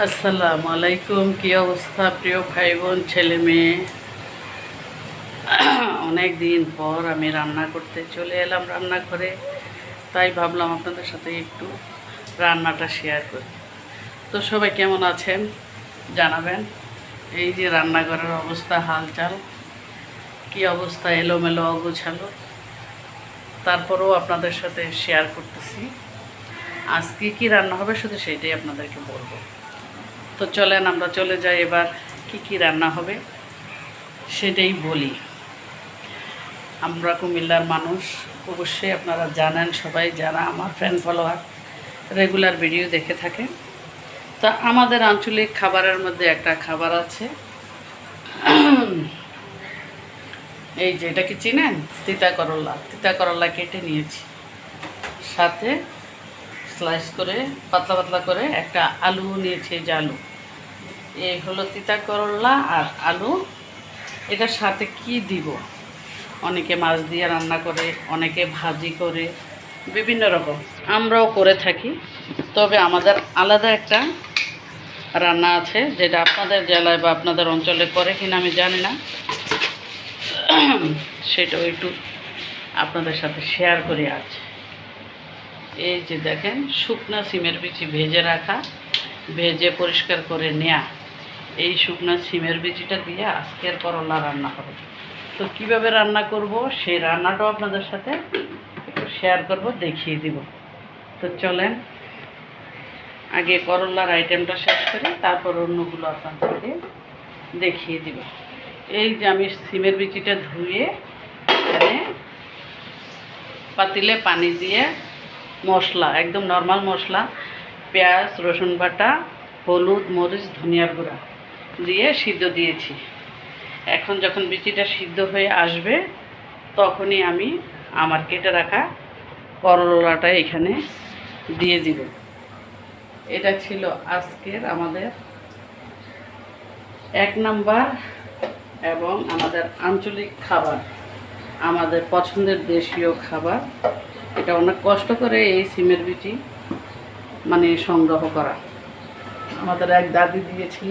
আসসালামু আলাইকুম, কি অবস্থা প্রিয় ভাই বোন ছেলে মেয়ে? অনেক দিন পর আমি রান্না করতে চলে এলাম রান্না করে তাই ভাবলাম আপনাদের সাথে একটু রান্নাটা শেয়ার করি। তো সবাই কেমন আছেন? জানাবেন। এই যে রান্নাঘরের অবস্থা, হালচাল, কি অবস্থা, এলোমেলো, অগোছালো, তারপরেও আপনাদের সাথে শেয়ার করতেছি। আজকে কি রান্না হবে শুধু সেইটাই আপনাদেরকে বলব। তো চলেন আমরা চলে যাই এবার কি কি রান্না হবে সেটাই বলি। আমরা কুমিল্লার মানুষ, অবশ্যই আপনারা জানেন সবাই যারা আমার ফ্যান ফলোয়ার রেগুলার ভিডিও দেখে থাকেন। তা আমাদের আঞ্চলিক খাবারের মধ্যে একটা খাবার আছে। এই যে এটা কি চিনেন? তিতা করল্লা তিতা করল্লা কেটে নিয়েছি। সাথে স্লাইস করে, পাতলা পাতলা করে একটা আলু নিয়েছি যে আলু। এই হলো তিতা করল্লা আর আলু। এটার সাথে কি দিব? অনেকে মাছ দিয়ে রান্না করে, অনেকে ভাজি করে, বিভিন্ন রকম। আমরাও করে থাকি। তবে আমাদের আলাদা একটা রান্না আছে, যেটা আপনাদের জেলায় বা আপনাদের অঞ্চলে করে কিনা আমি জানি না। সেটাও একটু আপনাদের সাথে শেয়ার করে আছে এই যে দেখেন, শুকনা সিমের বিচি ভেজে রাখা, ভেজে পরিষ্কার করে নেয়া। এই শুকনা সিমের বিচিটা দিয়ে আজকের করলা রান্না হবে। তো কীভাবে রান্না করব, সেই রান্নাটাও আপনাদের সাথে শেয়ার করব, দেখিয়ে দিব। তো চলেন, আগে করলার আইটেমটা শেষ করি, তারপর অন্যগুলো আপনাদেরকে দেখিয়ে দিব। এই যে আমি সিমের বিচিটা ধুয়ে এখানে পাতিলে পানি দিয়ে মশলা, একদম নর্মাল মশলা, পেঁয়াজ, রসুন বাটা, হলুদ, মরিচ, ধনিয়ার গুঁড়া দিয়ে সিদ্ধ দিয়েছি। এখন যখন বিচিটা সিদ্ধ হয়ে আসবে, তখনই আমি আমার কেটে রাখা করলাটা এখানে দিয়ে দিব। এটা ছিল আজকের আমাদের এক নাম্বার এবং আমাদের আঞ্চলিক খাবার, আমাদের পছন্দের দেশীয় খাবার। এটা অনেক কষ্ট করে এই সিমের বিচি মানে সংগ্রহ করা। আমাদের এক দাদি দিয়েছিল।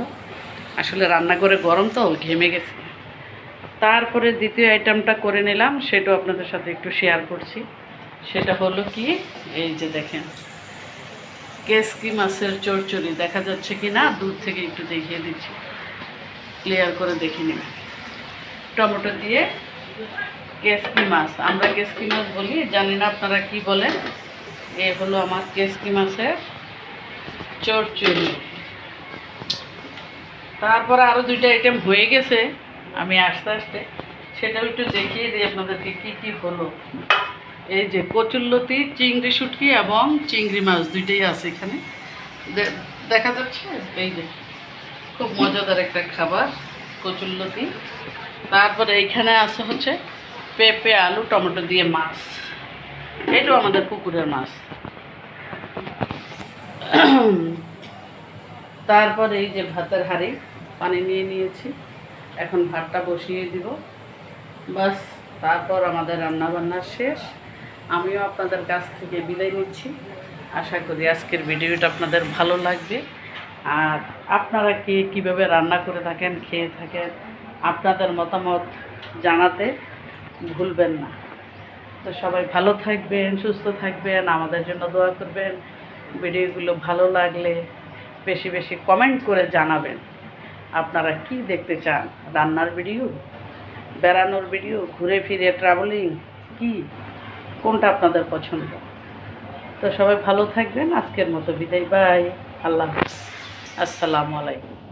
আসলে রান্না করে গরম তো ঘেমে গেছে। তারপরে দ্বিতীয় আইটেমটা করে নিলাম সেটাও আপনাদের সাথে একটু শেয়ার করছি। সেটা হলো কি এই যে দেখেন কেসকি মাছের চরচড়ি দেখা যাচ্ছে কি না? দূর থেকে একটু দেখিয়ে দিচ্ছি। ক্লিয়ার করে দেখে নিন টমেটো দিয়ে কেসকি মাছ। আমরা কেসকি মাছ বলি, জানি না আপনারা কি বলেন। এ হলো আমার কেসকি মাছের চরচড়ি তারপরে আরও দুইটা আইটেম হয়ে গেছে, আমি আস্তে আস্তে সেটাও একটু দেখিয়ে দিই আপনাদেরকে কী কী হলো। এই যে কচুল্লতি চিংড়ি শুটকি এবং চিংড়ি মাছ দুইটাই আছে এখানে। দেখা যাচ্ছে? এই যে খুব মজাদার একটা খাবার কচুল্লতি তারপরে এইখানে আছে হচ্ছে পেঁপে, আলু, টমেটো দিয়ে মাছ। এটাও আমাদের পুকুরের মাছ। তারপর এই যে ভাতের হাঁড়ি, পানি নিয়ে নিয়েছি। এখন ভাতটা বসিয়ে দিব। বাস, তারপর আমাদের রান্না বান্না শেষ। আমিও আপনাদের কাছ থেকে বিদায় নিচ্ছি। আশা করি আজকের ভিডিওটা আপনাদের ভালো লাগবে। আর আপনারা কে কীভাবে রান্না করে থাকেন, খেয়ে থাকেন, আপনাদের মতামত জানাতে ভুলবেন না। তো সবাই ভালো থাকবেন, সুস্থ থাকবেন, আমাদের জন্য দোয়া করবেন। ভিডিওগুলো ভালো লাগলে বেশি বেশি কমেন্ট করে জানাবেন। আপনারা কি দেখতে চান? রান্নার ভিডিও? বেড়ানোর ভিডিও? ঘুরে ফিরে ট্রাভেলিং কি? কোনটা আপনাদের পছন্দ? তো সবাই ভালো থাকবেন। আজকের মতো বিদায়। বাই। আল্লাহ। আসসালামু আলাইকুম।